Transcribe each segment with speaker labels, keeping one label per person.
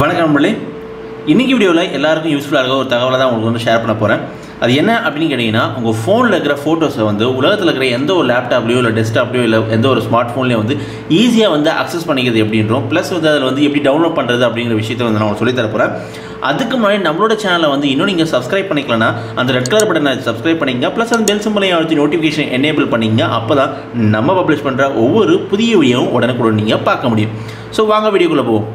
Speaker 1: வணக்கம் நண்பர்களே. இன்றைக்கி வீடியோவில் எல்லாருக்கும் யூஸ்ஃபுல்லாக இருக்க ஒரு தகவலை தான் உங்களுக்கு வந்து ஷேர் பண்ண போகிறேன் அது என்ன அப்படின்னு கேட்டிங்கன்னா உங்கள் ஃபோனில் இருக்கிற ஃபோட்டோஸை வந்து உலகத்தில் இருக்கிற எந்த ஒரு லேப்டாப்லையோ இல்லை டெஸ்க்டாப்லையோ இல்லை எந்த ஒரு ஸ்மார்ட் ஃபோன்லேயும் வந்து ஈஸியாக வந்து அக்சஸ் பண்ணிக்கிறது எப்படின்றோம் ப்ளஸ் வந்து அதில் வந்து எப்படி டவுன்லோட் பண்ணுறது அப்படிங்கிற விஷயத்தை வந்து நான் உங்களுக்கு போகிறேன் அதுக்கு முன்னாடி நம்மளோட சேனலை வந்து இன்னும் நீங்கள் சப்ஸ்கிரைப் பண்ணிக்கலனா அந்த ரெட் கலர் பட்டனை சப்ஸ்கிரைப் பண்ணிங்க ப்ளஸ் அந்த பெல் சிம்பளையும் அழுத்தி நோட்டிஃபிகேஷன் எனேபிள் பண்ணிங்க அப்போ தான் நம்ம பப்ளிஷ் பண்ணுற ஒவ்வொரு புதிய வீடியோவும் உடனுக்குடன் நீங்கள் பார்க்க முடியும். ஸோ வாங்க வீடியோக்குள்ளே போவோம்.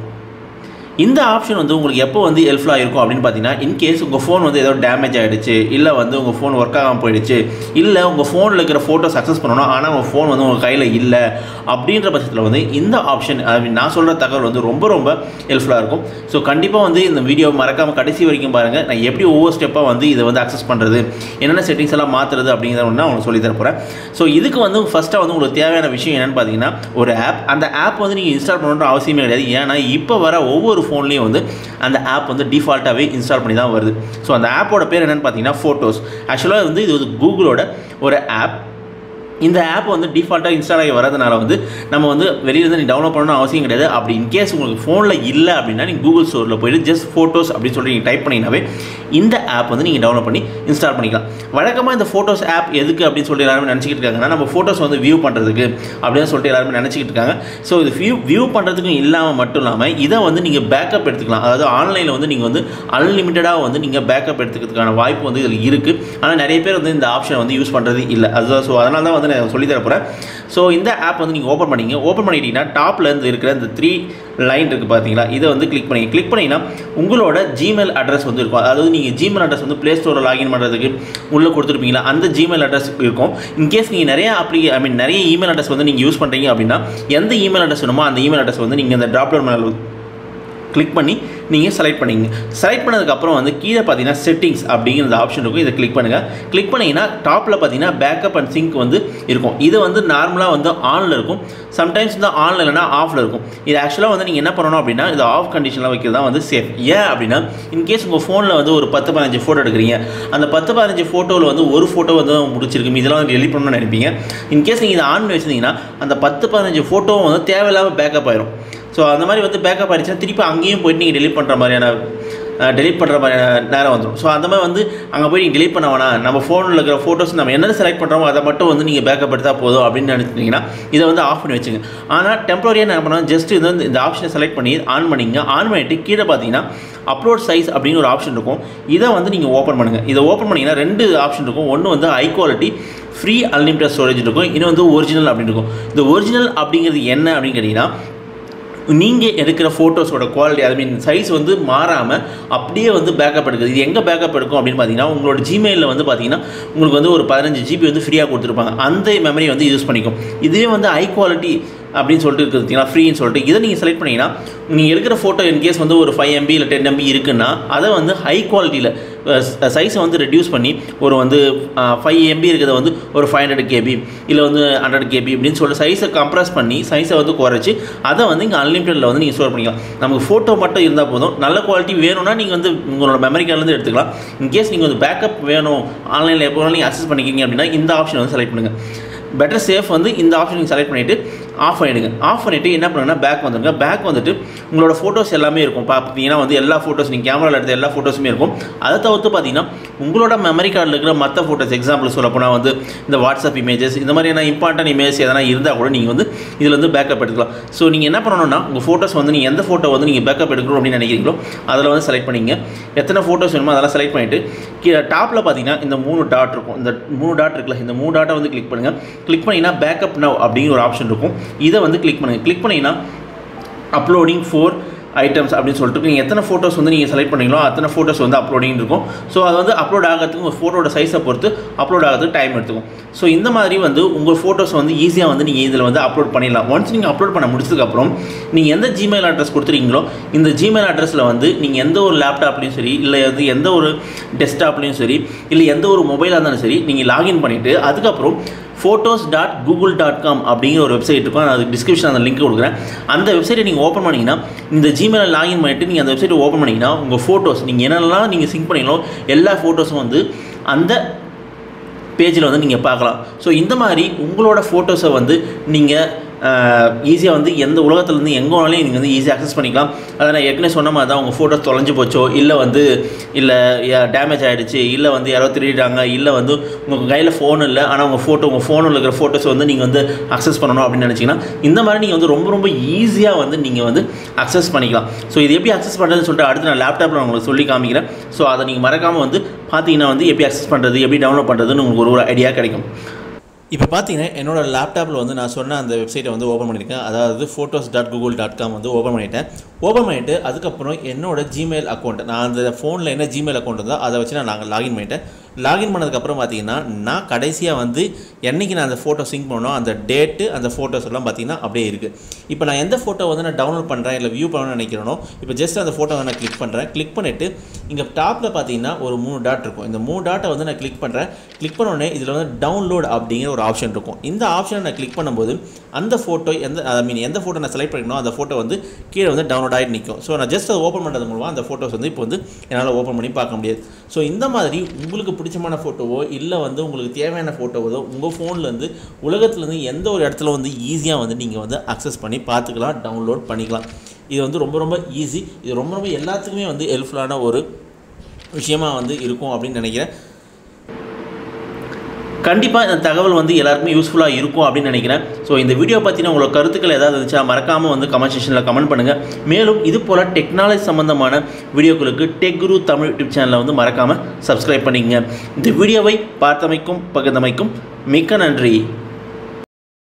Speaker 1: இந்த ஆப்ஷன் வந்து உங்களுக்கு எப்போ வந்து ஹெல்ப்ஃபுல்லாக இருக்கும் அப்படின்னு பார்த்தீங்கன்னா இன்கேஸ் உங்கள் ஃபோன் வந்து ஏதோ டேமேஜ் ஆகிடுச்சு இல்லை வந்து உங்கள் ஃபோன் ஒர்க் ஆகாமல் போயிடுச்சு இல்லை உங்கள் ஃபோனில் இருக்கிற ஃபோட்டோ சக்ஸஸ் பண்ணணும் ஆனால் உங்கள் ஃபோன் வந்து உங்கள் கையில் இல்லை அப்படின்ற பட்சத்தில் வந்து இந்த ஆப்ஷன் நான் சொல்கிற தகவல் வந்து ரொம்ப ரொம்ப ஹெல்ப்ஃபுல்லாக இருக்கும். ஸோ கண்டிப்பாக வந்து இந்த வீடியோ மறக்காமல் கடைசி வரைக்கும் பாருங்கள் நான் எப்படி ஒவ்வொரு ஸ்டெப்பாக வந்து இதை வந்து அக்சஸ் பண்ணுறது என்னென்ன செட்டிங்ஸ் எல்லாம் மாற்றுறது அப்படிங்கிறத ஒன்று நான் உங்களுக்கு சொல்லி தரப்போகிறேன் ஸோ இதுக்கு வந்து ஃபஸ்ட்டாக வந்து உங்களுக்கு தேவையான விஷயம் என்னென்னு பார்த்தீங்கன்னா ஒரு ஆப் அந்த ஆப் வந்து நீங்கள் இன்ஸ்டால் பண்ணணுன்ற அவசியமே கிடையாது. ஏன்னா இப்போ வர ஒவ்வொரு ஃபோன்லேயும் வந்து அந்த ஆப் வந்து டிஃபால்ட்டாகவே இன்ஸ்டால் பண்ணி தான் வருது. ஸோ அந்த ஆப்போட பேர் என்னென்னு பார்த்தீங்கன்னா ஃபோட்டோஸ் ஆக்சுவலாக வந்து இது வந்து கூகுளோட ஒரு ஆப் இந்த ஆப் வந்து டிஃபால்ட்டாக இன்ஸ்டால் ஆகி வரதுனால வந்து நம்ம வந்து வெளியிலேருந்து நீ டவுன்லோட் பண்ணணும் அவசியம் கிடையாது. அப்படி இன்கேஸ் உங்களுக்கு ஃபோனில் இல்லை அப்படின்னா நீங்கள் கூகுள் ஸ்டோரில் போயிட்டு ஜஸ்ட் ஃபோட்டோஸ் அப்படின்னு சொல்லி நீங்கள் டைப் பண்ணிங்கனாவே இந்த ஆப் வந்து நீங்கள் டவுன்லோட் பண்ணி இன்ஸ்டால் பண்ணிக்கலாம். வழக்கமாக இந்த ஃபோட்டோஸ் ஆப் எதுக்கு அப்படின்னு சொல்லி எல்லாருமே நினச்சிக்கிட்டு இருக்காங்கன்னா நம்ம ஃபோட்டோஸ் வந்து வியூ பண்ணுறதுக்கு அப்படின்னு சொல்லிட்டு எல்லாருமே நினச்சிக்கிட்டு இருக்காங்க. ஸோ இது வியூ வியூ பண்ணுறதுக்கும் இல்லாமல் மட்டும் இல்லாமல் இதை வந்து நீங்கள் பேக்கப் எடுத்துக்கலாம். அதாவது ஆன்லைனில் வந்து நீங்கள் வந்து அன்லிமிட்டடாக வந்து நீங்கள் பேக்கப் எடுத்துக்கிறதுக்கான வாய்ப்பு வந்து இதில் இருக்குது ஆனால் நிறைய பேர் வந்து இந்த ஆப்ஷனை வந்து யூஸ் பண்ணுறது இல்லை. அதுதான் ஸோ அதனால தான் வந்து நான் சொல்லித்தரப்போகிறேன் போகிறேன் ஸோ இந்த ஆப் வந்து நீங்கள் ஓப்பன் பண்ணிங்க. ஓப்பன் பண்ணிட்டீங்கன்னா டாப்பில் இருந்து இருக்கிற இந்த த்ரீ லைன் இருக்குது பார்த்தீங்களா இதை வந்து கிளிக் பண்ணி கிளிக் பண்ணிங்கன்னா உங்களோட ஜிமெயில் அட்ரஸ் வந்து இருக்கும். அதாவது நீங்கள் ஜிமெயில் அட்ரஸ் வந்து ப்ளே ஸ்டோரில் லாகின் பண்ணுறதுக்கு உள்ளே கொடுத்துருப்பீங்களா? அந்த ஜிமெயில் அட்ரஸ் இருக்கும். இன்கேஸ் நீங்கள் நிறைய அப்ளி ஐ மீன் நிறைய இமெயில் அட்ரஸ் வந்து நீங்கள் யூஸ் பண்ணுறீங்க அப்படின்னா எந்த இமெயில் அட்ரஸ் வேணுமோ அந்த இமெயில் அட்ரஸ் வந்து நீங்கள் இந்த ட்ராப் மேலே கிளிக் பண்ணி நீங்கள் செலக்ட் பண்ணிங்க செலக்ட் பண்ணதுக்கப்புறம் வந்து கீழே பார்த்தீங்கன்னா செட்டிங்ஸ் அப்படிங்கிற ஆப்ஷன் இருக்கும். இதை கிளிக் பண்ணுங்கள் கிளிக் பண்ணிங்கன்னா டாப்பில் பார்த்தீங்கன்னா பேக்கப் அண்ட் சிங்க் வந்து இருக்கும். இது வந்து நார்மலாக வந்து ஆனில் இருக்கும். சம்டைம்ஸ் வந்து ஆனில் இல்லைனா ஆஃபில் இருக்கும். இது ஆக்சுவலாக வந்து நீங்கள் என்ன பண்ணணும் அப்படின்னா இது ஆஃப் கண்டிஷனில் வைக்கிறது தான் வந்து சேஃப் ஏன் அப்படின்னா இன்கேஸ் உங்கள் ஃபோனில் வந்து ஒரு பத்து பதினஞ்சு ஃபோட்டோ எடுக்கிறீங்க. அந்த பத்து பதினஞ்சு ஃபோட்டோவில் வந்து ஒரு ஃபோட்டோ வந்து முடிச்சிருக்கு. இதெல்லாம் வந்து டெலிட் பண்ணணும்னு நினைப்பீங்க. இன்கேஸ் நீங்கள் இதை ஆன் பண்ணி வச்சிருந்தீங்கன்னா அந்த பத்து பதினஞ்சு ஃபோட்டோவும் வந்து தேவையில்லாமல் பேக்கப் ஆயிரும். ஸோ அந்த மாதிரி வந்து பேக்கப் ஆகிடுச்சுன்னா திருப்பி அங்கேயும் போயிட்டு நீங்கள் டெலிட் பண்ணுற மாதிரியான டெலிட் பண்ணுற மாதிரி நேரம் வந்துடும் ஸோ அந்த மாதிரி வந்து அங்கே போய் நீங்கள் டெலிட் பண்ண வேணாம். நம்ம ஃபோனில் இருக்கிற ஃபோட்டோஸ் நம்ம என்ன செலக்ட் பண்ணுறோமோ அதை மட்டும் வந்து நீங்கள் பேக்கப் எடுத்தால் போதும் அப்படின்னு நினச்சிட்டிங்கன்னா இதை வந்து ஆஃப் பண்ணி வச்சுங்க. ஆனால் டெம்பரரியாக என்ன பண்ணால் ஜஸ்ட் இது வந்து இந்த ஆப்ஷனை செலக்ட் பண்ணி ஆன் பண்ணிங்க. ஆன் பண்ணிவிட்டு கீழே பார்த்தீங்கன்னா அப்லோட் சைஸ் அப்படின்னு ஒரு ஆப்ஷன் இருக்கும். இதை வந்து நீங்கள் ஓப்பன் பண்ணுங்கள் இதை ஓப்பன் பண்ணிங்கன்னா ரெண்டு ஆப்ஷன் இருக்கும். ஒன்று வந்து high quality free unlimited storage இருக்கும். இன்னும் வந்து ஒரிஜினல் அப்படின்னு இருக்கும். இந்த ஒரிஜினல் அப்படிங்கிறது என்ன அப்படின்னு கேட்டிங்கன்னா நீங்கள் எடுக்கிற ஃபோட்டோஸோட குவாலிட்டி ஐ மீன் சைஸ் வந்து மாறாமல் அப்படியே வந்து பேக்கப் எடுக்குது. இது எங்கே பேக்கப் எடுக்கும் அப்படின்னு பார்த்தீங்கன்னா உங்களோட ஜிமெயிலில் வந்து பார்த்தீங்கன்னா உங்களுக்கு வந்து ஒரு பதினஞ்சு ஜிபி வந்து ஃப்ரீயாக கொடுத்துருப்பாங்க. அந்த மெமரி வந்து யூஸ் பண்ணிக்கும். இதுவே வந்து ஹை குவாலிட்டி அப்படின்னு சொல்லிட்டு இருக்குது பார்த்தீங்களா? ஃப்ரீன்னு சொல்லிட்டு. இதை நீங்கள் செலக்ட் பண்ணிங்கன்னா நீங்கள் எடுக்கிற ஃபோட்டோ இன்கேஸ் வந்து ஒரு ஃபைவ் எம்பி இல்லை டென் எம்பி இருக்குன்னா அதை வந்து ஹை குவாலிட்டியில் சைஸை வந்து ரெடியூஸ் பண்ணி ஒரு வந்து ஃபைவ் எம்பி இருக்கிறத வந்து ஒரு ஃபைவ் ஹண்ட்ரட் கேபி இல்லை வந்து ஹண்ட்ரட் கேபி அப்படின்னு சொல்லிட்டு சைஸை கம்ப்ரஸ் பண்ணி சைஸை வந்து குறைச்சி அதை வந்து இங்கே அன்லிமிட்டடில் வந்து நீங்கள் ஸ்டோர் பண்ணிக்கலாம். நமக்கு ஃபோட்டோ மட்டும் இருந்தால் போதும். நல்ல குவாலிட்டி வேணும்னா நீங்கள் வந்து உங்களோட மெமரி கார்டிலேருந்து எடுத்துக்கலாம். இன்கேஸ் நீங்கள் வந்து பேக்கப் வேணும் ஆன்லைனில் எப்போ வேணாலும் நீங்கள் அக்சஸ் பண்ணிக்கிங்க அப்படின்னா இந்த ஆப்ஷன் வந்து செலக்ட் பண்ணுங்கள் பெட்டர் சேஃப் வந்து இந்த ஆப்ஷன் நீங்கள் செலக்ட் பண்ணிவிட்டு ஆஃப் பண்ணிவிடுங்க ஆஃப் பண்ணிவிட்டு என்ன பண்ணுங்கன்னா பேக் வந்துடுங்க. பேக் வந்துட்டு உங்களோட ஃபோட்டோஸ் எல்லாமே இருக்கும். பார்த்தீங்கன்னா வந்து எல்லா ஃபோட்டோஸ் நீங்கள் கேமராவில் எடுத்த எல்லா ஃபோட்டோஸுமே இருக்கும். அதை தவிர்த்து பார்த்தீங்கன்னா உங்களோட மெமரி கார்டில் இருக்கிற மற்ற ஃபோட்டோஸ் எக்ஸாம்பிள் சொல்ல போனால் வந்து இந்த வாட்ஸ்அப் இமேஜஸ் இந்த மாதிரியான இம்பார்ட்டன்ட் இமேஜ் எதனா இருந்தால் கூட நீங்கள் வந்து இதில் வந்து பேக்கப் எடுத்துக்கலாம். ஸோ நீங்கள் என்ன பண்ணணும்னா உங்கள் ஃபோட்டோஸ் வந்து நீங்கள் எந்த ஃபோட்டோ வந்து நீங்கள் பேக்கப் எடுக்கணும் அப்படின்னு நினைக்கிறீங்களோ அதில் வந்து செலக்ட் பண்ணிங்க. எத்தனை ஃபோட்டோஸ் வேணுமோ அதெல்லாம் செலக்ட் பண்ணிவிட்டு கீழே டாப்பில் பார்த்தீங்கன்னா இந்த மூணு டாட் இருக்கும். இந்த மூணு டாட் இருக்குல்ல இந்த மூணு டாட்டை வந்து கிளிக் பண்ணுங்கள் கிளிக் பண்ணிங்கன்னா பேக்கப் நவ் அப்படிங்கிற ஒரு ஆப்ஷன் இருக்கும். இதை வந்து கிளிக் பண்ணுங்கள் கிளிக் பண்ணிங்கன்னா அப்லோடிங் ஃபோர் ஐட்டம்ஸ் அப்படின்னு சொல்லிட்டு நீங்கள் எத்தனை ஃபோட்டோஸ் வந்து நீங்கள் செலக்ட் பண்ணீங்களோ அத்தனை ஃபோட்டோஸ் வந்து அப்லோடிங் இருக்கும். ஸோ அது வந்து அப்லோட் ஆகிறதுக்கு உங்கள் ஃபோட்டோட சைஸை பொறுத்து அப்லோட் ஆகிறதுக்கு டைம் எடுத்துக்கும். ஸோ இந்த மாதிரி வந்து உங்கள் ஃபோட்டோஸ் வந்து ஈஸியாக வந்து நீங்கள் இதில் வந்து அப்லோட் பண்ணிடலாம். ஒன்ஸ் நீங்கள் அப்லோட் பண்ண முடிச்சதுக்கப்புறம் நீங்கள் எந்த ஜிமெயில் அட்ரஸ் கொடுத்துருக்கீங்களோ இந்த ஜிமெயில் அட்ரஸில் வந்து நீங்கள் எந்த ஒரு லேப்டாப்லையும் சரி இல்லை வந்து எந்த ஒரு டெஸ்க்டாப்லையும் சரி இல்லை எந்த ஒரு மொபைலாக இருந்தாலும் சரி நீங்கள் லாகின் பண்ணிவிட்டு அதுக்கப்புறம் photos dot Google dot com அப்படிங்கிற ஒரு வெப்சைட் இருக்கும். நான் அதுக்கு டிஸ்கிரிப்ஷன் அந்த லிங்க் கொடுக்குறேன். அந்த வெப்சைட்டை நீங்கள் ஓப்பன் பண்ணிங்கன்னா இந்த ஜிமெயில் லாகின் பண்ணிவிட்டு நீங்கள் அந்த வெப்சைட்டை ஓப்பன் பண்ணிங்கன்னா உங்கள் ஃபோட்டோஸ் நீங்கள் என்னென்னலாம் நீங்கள் சிங்க் பண்ணிங்களோ எல்லா ஃபோட்டோஸும் வந்து அந்த பேஜில் வந்து நீங்கள் பார்க்கலாம். ஸோ இந்த மாதிரி உங்களோட ஃபோட்டோஸை வந்து நீங்கள் ஈஸியாக வந்து எந்த உலகத்துலேருந்து எங்கே வேணாலும் நீங்கள் வந்து ஈஸியாக அக்சஸ் பண்ணிக்கலாம். அதை நான் ஏற்கனவே சொன்ன மாதிரி தான் உங்கள் ஃபோட்டோஸ் தொலைஞ்சு போச்சோ இல்லை வந்து இல்லை டேமேஜ் ஆகிடுச்சு இல்லை வந்து யாரோ திருடிட்டாங்க இல்லை வந்து உங்கள் கையில் ஃபோன் இல்லை ஆனால் உங்கள் ஃபோட்டோ உங்கள் ஃபோனில் இருக்கிற ஃபோட்டோஸ் வந்து நீங்கள் வந்து அக்சஸ் பண்ணணும் அப்படின்னு நினச்சிங்கன்னா இந்த மாதிரி நீங்கள் வந்து ரொம்ப ரொம்ப ஈஸியாக வந்து நீங்கள் வந்து அக்சஸ் பண்ணிக்கலாம். ஸோ இது எப்படி அக்சஸ் பண்ணுறதுன்னு சொல்லிட்டு அடுத்து நான் லேப்டாப்பில் உங்களுக்கு சொல்லி காமிக்கிறேன். ஸோ அதை நீங்கள் மறக்காமல் வந்து பார்த்தீங்கன்னா வந்து எப்படி அக்சஸ் பண்ணுறது எப்படி டவுன்லோட் பண்ணுறதுன்னு உங்களுக்கு ஒரு ஒரு ஐடியா கிடைக்கும். இப்போ பார்த்தீங்கன்னா என்னோட லேப்டாப்பில் வந்து நான் சொன்ன அந்த வெப்சைட்டை வந்து ஓப்பன் பண்ணியிருக்கேன். அதாவது photos dot Google dot com வந்து ஓப்பன் பண்ணிட்டேன். ஓப்பன் பண்ணிவிட்டு அதுக்கப்புறம் என்னோட ஜிமெயில் அக்கௌண்ட் நான் அந்த ஃபோனில் என்ன ஜிமெயில் அக்கௌண்ட் இருந்தோ அதை வச்சு நான் நாங்கள் லாகின் பண்ணிட்டேன். லாகின் பண்ணதுக்கப்புறம் பார்த்தீங்கன்னா நான் கடைசியாக வந்து என்றைக்கு நான் அந்த ஃபோட்டோ சிங்க் பண்ணோ அந்த டேட்டு அந்த ஃபோட்டோஸ் எல்லாம் பார்த்தீங்கன்னா அப்படியே இருக்குது இப்போ நான் எந்த ஃபோட்டோ வந்து நான் டவுன்லோட் பண்ணுறேன் இல்லை வியூ பண்ணணும்னு நினைக்கிறேனோ இப்போ ஜஸ்ட் அந்த ஃபோட்டோ நான் கிளிக் பண்ணுறேன் கிளிக் பண்ணிவிட்டு இங்கே டாப்பில் பார்த்தீங்கன்னா ஒரு மூணு டாட் இருக்கும். இந்த மூணு டாட்டை வந்து நான் கிளிக் பண்ணுறேன் கிளிக் பண்ணோடனே இதில் வந்து டவுன்லோட் அப்படிங்கிற ஒரு ஆப்ஷன் இருக்கும். இந்த ஆப்ஷனை நான் கிளிக் பண்ணும்போது அந்த ஃபோட்டோ எந்த ஐ மீன் எந்த ஃபோட்டோ நான் செலக்ட் பண்ணிக்கணும் அந்த ஃபோட்டோ வந்து கீழே வந்து டவுன்லோட் ஆகிட்டு நிற்கும் ஸோ நான் ஜஸ்ட் அதை ஓப்பன் பண்ணுறது மூலமாக அந்த ஃபோட்டோஸ் வந்து இப்போ வந்து என்னால் ஓப்பன் பண்ணி பார்க்க முடியாது. ஸோ இந்த மாதிரி உங்களுக்கு பிடிச்சமான ஃபோட்டோவோ இல்லை வந்து உங்களுக்கு தேவையான ஃபோட்டோவோ உங்கள் ஃபோன்லேருந்து உலகத்துலேருந்து எந்த ஒரு இடத்துல வந்து ஈஸியாக வந்து நீங்கள் வந்து அக்சஸ் பண்ணி பார்த்துக்கலாம் டவுன்லோட் பண்ணிக்கலாம். இது வந்து ரொம்ப ரொம்ப ஈஸி இது ரொம்ப ரொம்ப எல்லாத்துக்குமே வந்து ஹெல்ப்ஃபுல்லான ஒரு விஷயமா வந்து இருக்கும் அப்படின்னு நினைக்கிறேன். கண்டிப்பாக இந்த தகவல் வந்து எல்லாருக்குமே யூஸ்ஃபுல்லாக இருக்கும் அப்படின்னு நினைக்கிறேன். ஸோ இந்த வீடியோ பற்றின உங்களோட கருத்துக்கள் ஏதாவது இருந்துச்சா மறக்காமல் வந்து கமெண்ட் செக்ஷனில் கமெண்ட் பண்ணுங்கள் மேலும் இது போல் டெக்னாலஜி சம்மந்தமான வீடியோக்களுக்கு டெக் குரு தமிழ் யூடியூப் சேனலை வந்து மறக்காமல் சப்ஸ்கிரைப் பண்ணிக்கங்க. இந்த வீடியோவை பார்த்தமைக்கும் பகிர்ந்தமைக்கும் மிக்க நன்றி.